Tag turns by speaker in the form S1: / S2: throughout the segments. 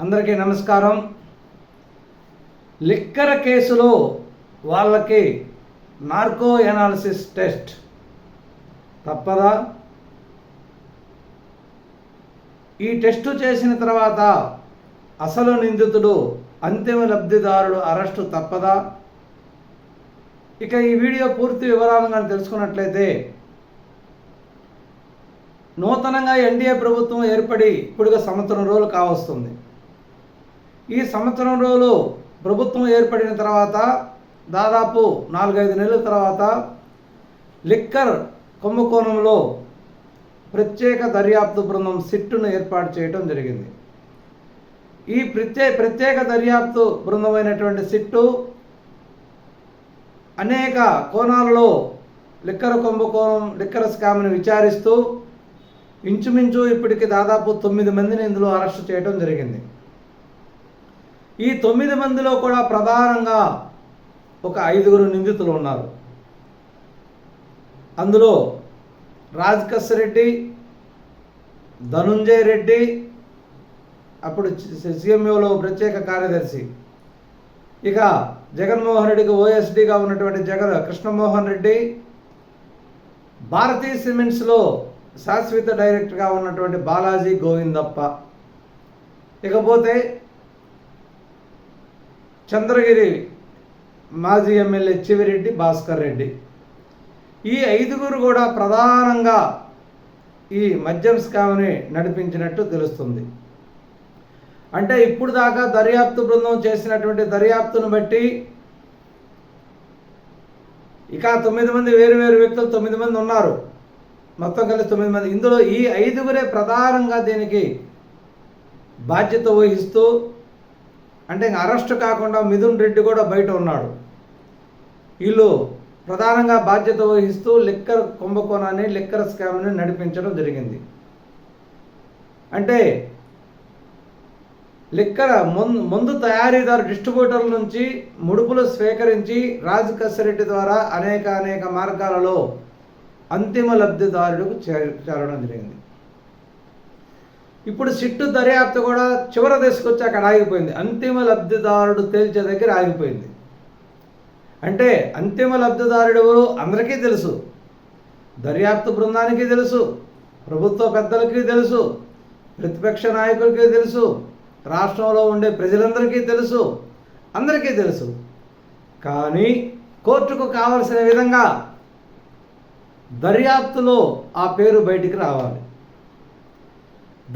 S1: అందరికీ నమస్కారం. లిక్కర్ కేసులో వాళ్ళకి నార్కో ఎనాలిసిస్ టెస్ట్ తప్పదా? ఈ టెస్టు చేసిన తర్వాత అసలు నిందితుడు అంతిమ లబ్ధిదారుడు అరెస్టు తప్పదా? ఇక ఈ వీడియో పూర్తి వివరాలను కానీ తెలుసుకున్నట్లయితే నూతనంగా ఎన్డీఏ ప్రభుత్వం ఏర్పడి ఇప్పుడుగా సంవత్సరం రోజులు కావస్తుంది. ఈ సంవత్సరం రోజులు ప్రభుత్వం ఏర్పడిన తర్వాత దాదాపు నాలుగైదు నెలల తర్వాత లిక్కర్ కుంభకోణంలో ప్రత్యేక దర్యాప్తు బృందం సిట్టును ఏర్పాటు చేయడం జరిగింది. ఈ ప్రత్యే ప్రత్యేక దర్యాప్తు బృందమైనటువంటి సిట్టు అనేక కోణాలలో లిక్కర్ కుంభకోణం లిక్కర్ స్కామ్ని విచారిస్తూ ఇంచుమించు ఇప్పటికి దాదాపు తొమ్మిది మందిని ఇందులో అరెస్ట్ చేయడం జరిగింది. ఈ తొమ్మిది మందిలో కూడా ప్రధానంగా ఒక ఐదుగురు నిందితులు ఉన్నారు. అందులో రాజ్కస్ రెడ్డి ధనుంజయ్ రెడ్డి అప్పుడు సిఎంఓలో ప్రత్యేక కార్యదర్శి. ఇక జగన్మోహన్ రెడ్డికి ఓఎస్డీగా ఉన్నటువంటి జగన్ కృష్ణమోహన్ రెడ్డి భారతీ సిమెంట్స్లో శాశ్వత డైరెక్టర్గా ఉన్నటువంటి బాలాజీ గోవిందప్ప. ఇకపోతే చంద్రగిరి మాజీ ఎమ్మెల్యే చివిరెడ్డి భాస్కర్ రెడ్డి. ఈ ఐదుగురు కూడా ప్రధానంగా ఈ మద్యం స్కామ్ని నడిపించినట్టు తెలుస్తుంది. అంటే ఇప్పుడు దాకా దర్యాప్తు బృందం చేసినటువంటి దర్యాప్తును బట్టి ఇక తొమ్మిది మంది వేరు వేరు వ్యక్తులు తొమ్మిది మంది ఉన్నారు. మొత్తం కలిసి తొమ్మిది మంది. ఇందులో ఈ ఐదుగురే ప్రధానంగా దీనికి బాధ్యత వహిస్తూ అంటే ఇంక అరెస్ట్ కాకుండా మిథున్ రెడ్డి కూడా బయట ఉన్నాడు. వీళ్ళు ప్రధానంగా బాధ్యత వహిస్తూ లిక్కర్ కుంభకోణాన్ని లిక్కర్ స్కామ్ని నడిపించడం జరిగింది. అంటే లిక్కర్ ముందు ముందు తయారీదారు డిస్ట్రిబ్యూటర్ల నుంచి ముడుపులు స్వీకరించి రాజు కసిరెడ్డి ద్వారా అనేక అనేక మార్గాలలో అంతిమ లబ్ధిదారుడికి చేరడం జరిగింది. ఇప్పుడు సిట్టు దర్యాప్తు కూడా చివరి తీసుకొచ్చి అక్కడ ఆగిపోయింది. అంతిమ లబ్ధిదారుడు తేల్చే దగ్గర ఆగిపోయింది. అంటే అంతిమ లబ్ధిదారుడు ఎవరు? అందరికీ తెలుసు. దర్యాప్తు బృందానికి తెలుసు. ప్రభుత్వ పెద్దలకి తెలుసు. ప్రతిపక్ష నాయకులకి తెలుసు. రాష్ట్రంలో ఉండే ప్రజలందరికీ తెలుసు. అందరికీ తెలుసు. కానీ కోర్టుకు కావలసిన విధంగా దర్యాప్తులో ఆ పేరు బయటికి రావాలి.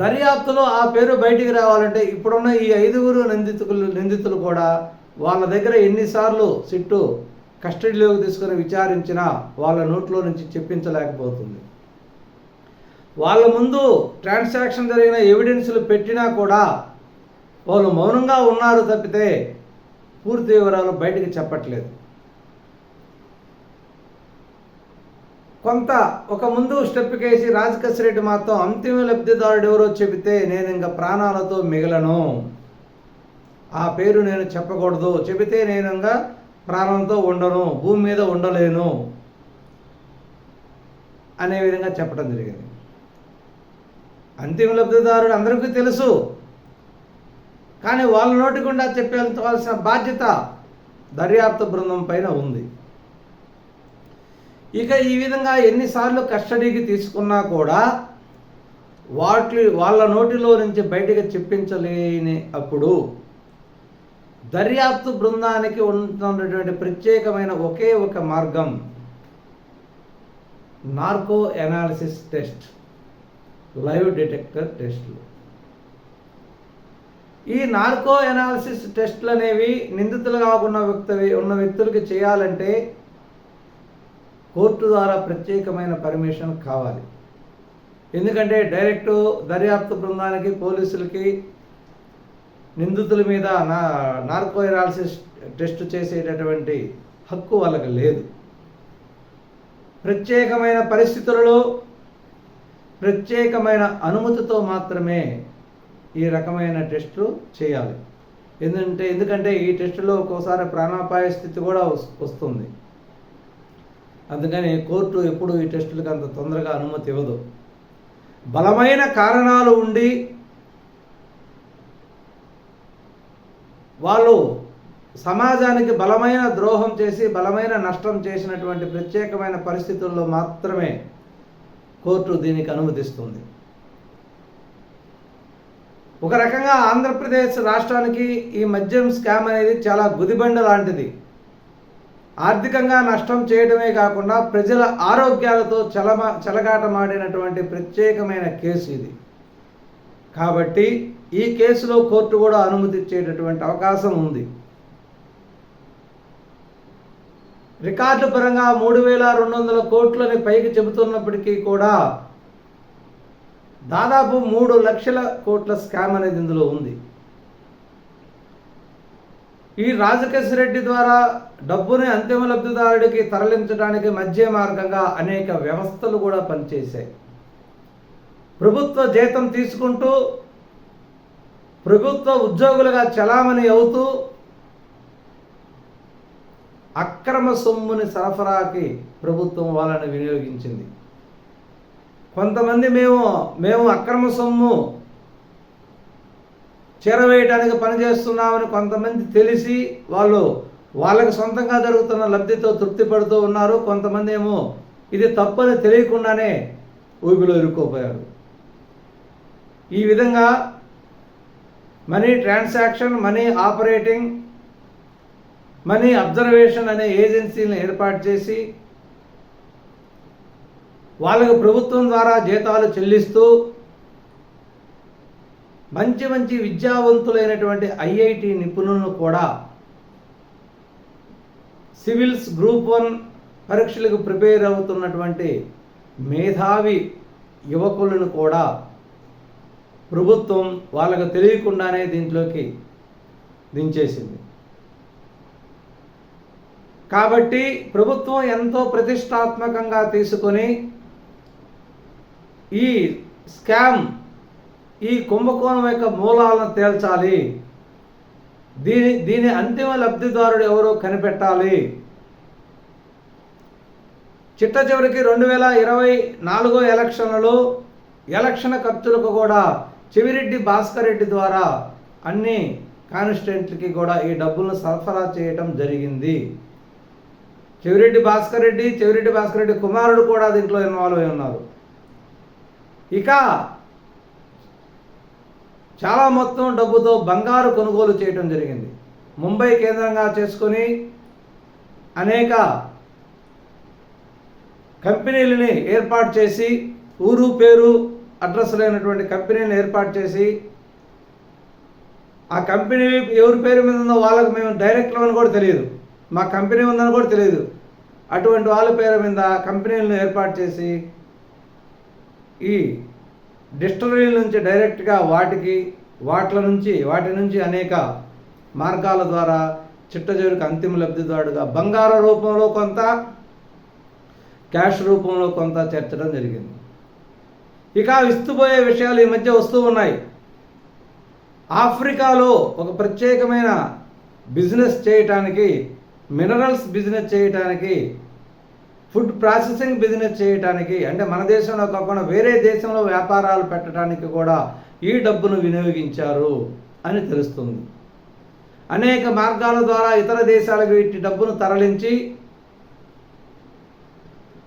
S1: దర్యాప్తులో ఆ పేరు బయటికి రావాలంటే ఇప్పుడున్న ఈ ఐదుగురు నిందితులు నిందితులు కూడా వాళ్ళ దగ్గర ఎన్నిసార్లు సిట్టు కస్టడీలోకి తీసుకుని విచారించినా వాళ్ళ నోట్లో నుంచి చెప్పించలేకపోతుంది. వాళ్ళ ముందు ట్రాన్సాక్షన్ జరిగిన ఎవిడెన్స్లు పెట్టినా కూడా వాళ్ళు మౌనంగా ఉన్నారు తప్పితే పూర్తి వివరాలు బయటికి చెప్పట్లేదు. కొంత ఒక ముందు స్టెప్ కేసి రాజకస్ రెడ్డి మాత్రం అంతిమ లబ్ధిదారుడు ఎవరో చెబితే నేను ఇంకా ప్రాణాలతో మిగలను. ఆ పేరు నేను చెప్పకూడదు. చెబితే నేను ఇంకా ప్రాణంతో ఉండను భూమి మీద ఉండలేను అనే విధంగా చెప్పడం జరిగింది. అంతిమ లబ్ధిదారుడు అందరికీ తెలుసు. కానీ వాళ్ళ నోటి గుండా చెప్పాల్సిన బాధ్యత దర్యాప్తు బృందం పైన ఉంది. ఇక ఈ విధంగా ఎన్నిసార్లు కస్టడీకి తీసుకున్నా కూడా వాటి వాళ్ళ నోటిలో నుంచి బయటకు చెప్పించలేని అప్పుడు దర్యాప్తు బృందానికి ఉంటున్నటువంటి ప్రత్యేకమైన ఒకే ఒక మార్గం narco analysis test live detector టెస్ట్లు. ఈ నార్కో ఎనాలిసిస్ టెస్ట్లు అనేవి నిందితులు కాకుండా వ్యక్తి ఉన్న వ్యక్తులకి చేయాలంటే కోర్టు ద్వారా ప్రత్యేకమైన పర్మిషన్ కావాలి. ఎందుకంటే డైరెక్ట్ దర్యాప్తు బృందానికి పోలీసులకి నిందితుల మీద నా నార్కో ఎనాలిసిస్ టెస్ట్ చేసేటటువంటి హక్కు వాళ్ళకి లేదు. ప్రత్యేకమైన పరిస్థితులలో ప్రత్యేకమైన అనుమతితో మాత్రమే ఈ రకమైన టెస్టులు చేయాలి. ఎందుకంటే ఎందుకంటే ఈ టెస్టులో ఒక్కోసారి ప్రాణాపాయ స్థితి కూడా వస్తుంది. అందుకని కోర్టు ఎప్పుడు ఈ టెస్టులకు అంత తొందరగా అనుమతి ఇవ్వదు. బలమైన కారణాలు ఉండి వాళ్ళు సమాజానికి బలమైన ద్రోహం చేసి బలమైన నష్టం చేసినటువంటి ప్రత్యేకమైన పరిస్థితుల్లో మాత్రమే కోర్టు దీనికి అనుమతిస్తుంది. ఒక రకంగా ఆంధ్రప్రదేశ్ రాష్ట్రానికి ఈ మద్యం స్కామ్ అనేది చాలా గుదిబండ లాంటిది. ఆర్థికంగా నష్టం చేయడమే కాకుండా ప్రజల ఆరోగ్యాలతో చలమ చలగాటమాడినటువంటి ప్రత్యేకమైన కేసు ఇది. కాబట్టి ఈ కేసులో కోర్టు కూడా అనుమతిచ్చేటటువంటి అవకాశం ఉంది. రికార్డు పరంగా మూడు వేల రెండు వందల కోట్లని పైకి చెబుతున్నప్పటికీ కూడా దాదాపు మూడు లక్షల కోట్ల స్కామ్ అనేది ఇందులో ఉంది. ఈ రాజకేశ్ రెడ్డి ద్వారా డబ్బుని అంతిమ లబ్ధిదారుడికి తరలించడానికి మధ్య మార్గంగా అనేక వ్యవస్థలు కూడా పనిచేశాయి. ప్రభుత్వ జీతం తీసుకుంటూ ప్రభుత్వ ఉద్యోగులుగా చలామణి అవుతూ అక్రమ సొమ్ముని సరఫరాకి ప్రభుత్వం వాళ్ళని వినియోగించింది. కొంతమంది మేము మేము అక్రమ సొమ్ము చేరవేయడానికి పనిచేస్తున్నామని కొంతమంది తెలిసి వాళ్ళు వాళ్ళకి సొంతంగా జరుగుతున్న లబ్ధితో తృప్తి పడుతూ ఉన్నారు. కొంతమంది ఏమో ఇది తప్పని తెలియకుండానే ఊపిలో ఇరుక్కుపోయారు. ఈ విధంగా money transaction money operating money observation అనే ఏజెన్సీలను ఏర్పాటు చేసి వాళ్ళకు ప్రభుత్వం ద్వారా జీతాలు చెల్లిస్తూ మంచి మంచి విద్యావంతులైనటువంటి ఐఐటి నిపుణులను కూడా సివిల్స్ గ్రూప్ వన్ పరీక్షలకు ప్రిపేర్ అవుతున్నటువంటి మేధావి యువకులను కూడా ప్రభుత్వం వాళ్ళకు తెలియకుండానే దీంట్లోకి దించేసింది. కాబట్టి ప్రభుత్వం ఎంతో ప్రతిష్టాత్మకంగా తీసుకొని ఈ స్కామ్ ఈ కుంభకోణం యొక్క మూలాలను తేల్చాలి. దీని దీని అంతిమ లబ్ధిదారుడు ఎవరో కనిపెట్టాలి. చిట్ట చివరికి రెండు వేల ఇరవై నాలుగో ఎలక్షన్లలో ఎలక్షన్ ఖర్చులకు కూడా చెవిరెడ్డి భాస్కర్ రెడ్డి ద్వారా అన్ని కాన్స్టిట్యూంట్లకి కూడా ఈ డబ్బులను సరఫరా చేయటం జరిగింది. చెవిరెడ్డి భాస్కర్ రెడ్డి చెవిరెడ్డి భాస్కర్ రెడ్డి కుమారుడు కూడా దీంట్లో ఇన్వాల్వ్ అయి ఉన్నారు. ఇక చాలా మొత్తం డబ్బుతో బంగారు కొనుగోలు చేయడం జరిగింది. ముంబై కేంద్రంగా చేసుకొని అనేక కంపెనీలని ఏర్పాటు చేసి ఊరు పేరు అడ్రస్ లేనటువంటి కంపెనీలను ఏర్పాటు చేసి ఆ కంపెనీ ఎవరి పేరు మీద ఉందో వాళ్ళకి మేము డైరెక్టర్ అని కూడా తెలియదు. మా కంపెనీ ఉందని కూడా తెలియదు. అటువంటి వాళ్ళ పేరు మీద కంపెనీలను ఏర్పాటు చేసి ఈ డిస్టరీల నుంచి డైరెక్ట్గా వాటికి వాటిల నుంచి వాటి నుంచి అనేక మార్గాల ద్వారా చిట్టజోరికి అంతిమ లబ్ధిదారుడుగా బంగార రూపంలో కొంత క్యాష్ రూపంలో కొంత చేర్చడం జరిగింది. ఇక విస్తుపోయే విషయాలు ఈ మధ్య వస్తూ ఉన్నాయి. ఆఫ్రికాలో ఒక ప్రత్యేకమైన బిజినెస్ చేయటానికి మినరల్స్ బిజినెస్ చేయటానికి ఫుడ్ ప్రాసెసింగ్ బిజినెస్ చేయటానికి అంటే మన దేశంలో కాకుండా వేరే దేశంలో వ్యాపారాలు పెట్టడానికి కూడా ఈ డబ్బును వినియోగించారు అని తెలుస్తుంది. అనేక మార్గాల ద్వారా ఇతర దేశాలకు వీటి డబ్బును తరలించి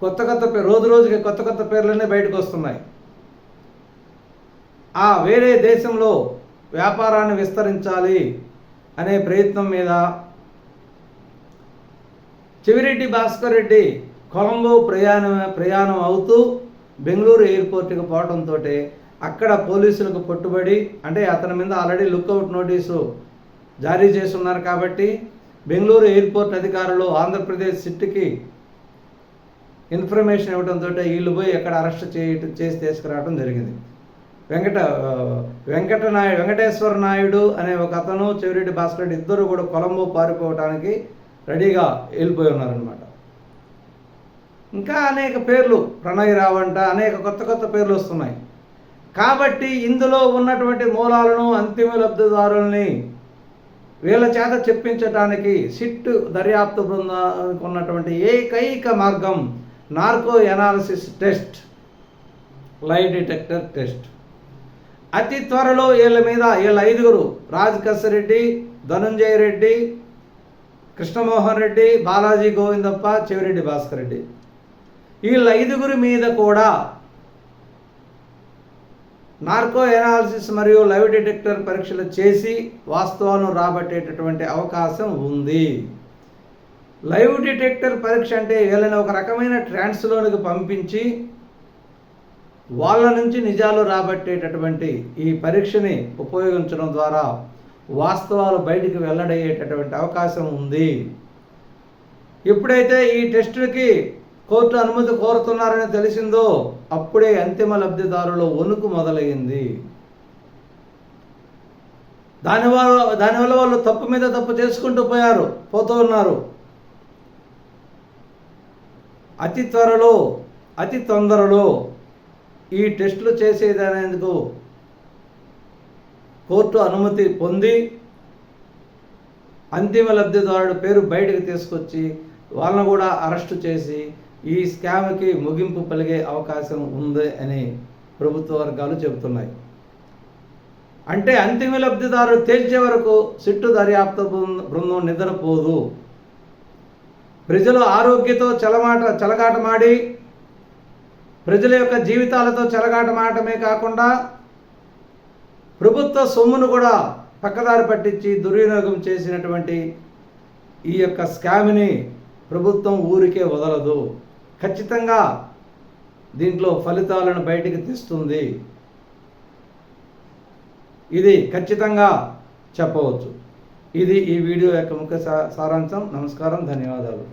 S1: కొత్త కొత్త రోజు రోజుకి కొత్త కొత్త పేర్లన్నీ బయటకు వస్తున్నాయి. ఆ వేరే దేశంలో వ్యాపారాన్ని విస్తరించాలి అనే ప్రయత్నం మీద చెవిరెడ్డి భాస్కర్ రెడ్డి కొలంబో ప్రయాణం ప్రయాణం అవుతూ బెంగళూరు ఎయిర్పోర్ట్కి పోవడంతో అక్కడ పోలీసులకు పట్టుబడి అంటే అతని మీద ఆల్రెడీ లుక్అవుట్ నోటీసు జారీ చేస్తున్నారు కాబట్టి బెంగళూరు ఎయిర్పోర్ట్ అధికారులు ఆంధ్రప్రదేశ్ సిట్కి ఇన్ఫర్మేషన్ ఇవ్వడంతో వీళ్ళు పోయి ఎక్కడ అరెస్ట్ చేయటం చేసి తీసుకురావడం జరిగింది. వెంకట వెంకట నాయుడు వెంకటేశ్వర నాయుడు అనే ఒక అతను చెవిరెడ్డి భాస్కర్ ఇద్దరు కూడా కొలంబో పారిపోవడానికి రెడీగా వెళ్ళిపోయి ఉన్నారనమాట ఇంకా అనేక పేర్లు ప్రణయ్ రావంట అనేక కొత్త కొత్త పేర్లు వస్తున్నాయి. కాబట్టి ఇందులో ఉన్నటువంటి మూలాలను అంతిమ లబ్ధిదారుల్ని వీళ్ళ చేత చెప్పించడానికి సిట్ దర్యాప్తు బృందానికి ఉన్నటువంటి ఏకైక మార్గం narco analysis test lie detector test. అతి త్వరలో వీళ్ళ మీద వీళ్ళ ఐదుగురు రాజ్ రెడ్డి ధనుంజయ రెడ్డి కృష్ణమోహన్ రెడ్డి బాలాజీ గోవిందప్ప చెవిరెడ్డి భాస్కర్ రెడ్డి. వీళ్ళ ఐదుగురి మీద కూడా నార్కో ఎనాలిసిస్ మరియు లైవ్ డిటెక్టర్ పరీక్షలు చేసి వాస్తవాలను రాబట్టేటటువంటి అవకాశం ఉంది. లైవ్ డిటెక్టర్ పరీక్ష అంటే వీళ్ళని ఒక రకమైన ట్రాన్స్లోనికి పంపించి వాళ్ళ నుంచి నిజాలు రాబట్టేటటువంటి ఈ పరీక్షని ఉపయోగించడం ద్వారా వాస్తవాలు బయటికి వెల్లడయ్యేటటువంటి అవకాశం ఉంది. ఎప్పుడైతే ఈ టెస్టులకి కోర్టు అనుమతి కోరుతున్నారని తెలిసిందో అప్పుడే అంతిమ లబ్ధిదారుల వణుకు మొదలైంది దానివల్ల దానివల్ల వాళ్ళు తప్పు మీద తప్పు చేసుకుంటూ పోయారు పోతూ ఉన్నారు. అతి త్వరలో అతి తొందరలో ఈ టెస్టులు చేసేదనేందుకు కోర్టు అనుమతి పొంది అంతిమ లబ్ధిదారుడు పేరు బయటకు తీసుకొచ్చి వాళ్ళను కూడా అరెస్టు చేసి ఈ స్కామ్కి ముగింపు పలిగే అవకాశం ఉంది అని ప్రభుత్వ వర్గాలు చెబుతున్నాయి. అంటే అంతిమ లబ్ధిదారులు తేల్చే వరకు సిట్టు దర్యాప్తు బృందం నిద్రపోదు. ప్రజలు ఆరోగ్యతో చలమాట చలగాటమాడి. ప్రజల యొక్క జీవితాలతో చెలగాటమాటమే కాకుండా ప్రభుత్వ సొమ్మును కూడా పక్కదారి పట్టించి దుర్వినియోగం చేసినటువంటి ఈ యొక్క స్కామ్ని ప్రభుత్వం ఊరికే వదలదు. ఖచ్చితంగా దీంట్లో ఫలితాలను బయటికి తీస్తుంది. ఇది ఖచ్చితంగా చెప్పవచ్చు. ఇది ఈ వీడియో యొక్క ముఖ్య సారాంశం. నమస్కారం. ధన్యవాదాలు.